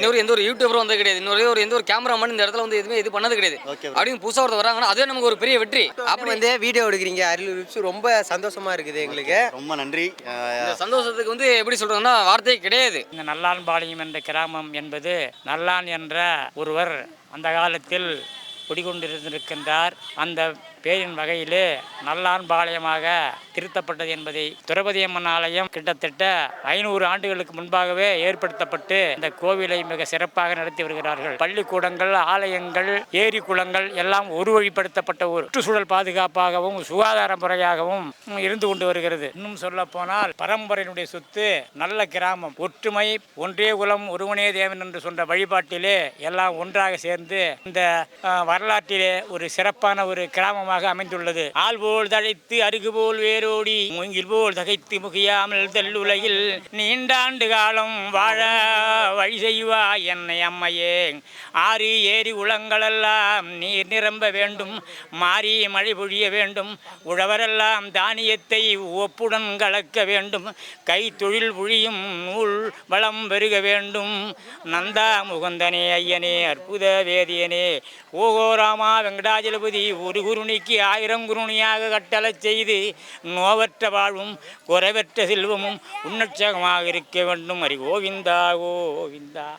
இன்னொரு எந்த ஒரு யூடியூபரும் வந்தது கிடையாது. இன்னொரு ஒரு எந்த ஒரு கேமராமேன் இந்த இடத்துல வந்து எதுவுமே இது பண்ணது கிடையாது. அப்படின்னு புதுசாக ஒருத்தர் வராங்கன்னா அதுவே நமக்கு ஒரு பெரிய வெற்றி. அப்படி வந்து வீடியோ எடுக்கிறீங்க அரியலூர் விப்ஸ் ரொம்ப சந்தோஷமா இருக்குது எங்களுக்கு. ரொம்ப நன்றி. இந்த சந்தோஷத்துக்கு வந்து எப்படி சொல்றதுன்னா வார்த்தையே கிடையாது. இந்த நல்லான்பாளையம் என்ற கிராமம் என்பது நல்லான் என்ற ஒருவர் அந்த காலத்தில் குடிகொண்டிருந்திருக்கின்றார். அந்த பேரின் வகையிலே நல்லான்பாளையமாக திருத்தப்பட்டது என்பதை திரௌபதி அம்மன் ஆலயம் கிட்டத்தட்ட ஐநூறு ஆண்டுகளுக்கு முன்பாகவே ஏற்படுத்தப்பட்டு இந்த கோவிலை மிக சிறப்பாக நடத்தி வருகிறார்கள். பள்ளிக்கூடங்கள் ஆலயங்கள் ஏரி குளங்கள் எல்லாம் ஒரு வழிப்படுத்தப்பட்ட ஒரு சுற்றுச்சூழல் பாதுகாப்பாகவும் சுகாதார முறையாகவும் இருந்து கொண்டு வருகிறது. இன்னும் சொல்ல போனால் பரம்பரையினுடைய சொத்து நல்ல கிராமம். ஒற்றுமை ஒன்றே குலம் ஒருவனே தேவன் என்று சொன்ன வழிபாட்டிலே எல்லாம் ஒன்றாக சேர்ந்து இந்த வரலாற்றிலே ஒரு சிறப்பான ஒரு கிராமம் கிராமமாக அமைந்துள்ளது. ஆள் போல் தழைத்து அருகு போல் வேரோடி மூங்கில் போல் தகைத்து முகியாமல் தெல்லுலகில் நீண்டாண்டு காலம் வாழ வழி செய்வா என்னை அம்மையே. ஆறு ஏரி குளங்களெல்லாம் நீர் நிரம்ப வேண்டும் மாறி மழை பொழிய வேண்டும் உழவரெல்லாம் தானியத்தை ஒப்புடன் கலக்க வேண்டும் கை தொழில் புழியும் நூல் வளம் பெருக வேண்டும். நந்தா முகந்தனே ஐயனே அற்புத வேதியனே. ஓகோராமா வெங்கடாஜலபதி ஒரு குருணி குருணிக்கு ஆயிரம் குருணியாக கட்டளை செய்து நோவற்ற வாழ்வும் குறைவற்ற செல்வமும் உன்னட்சகமாக இருக்க வேண்டும். அரி கோவிந்தா கோவிந்தா.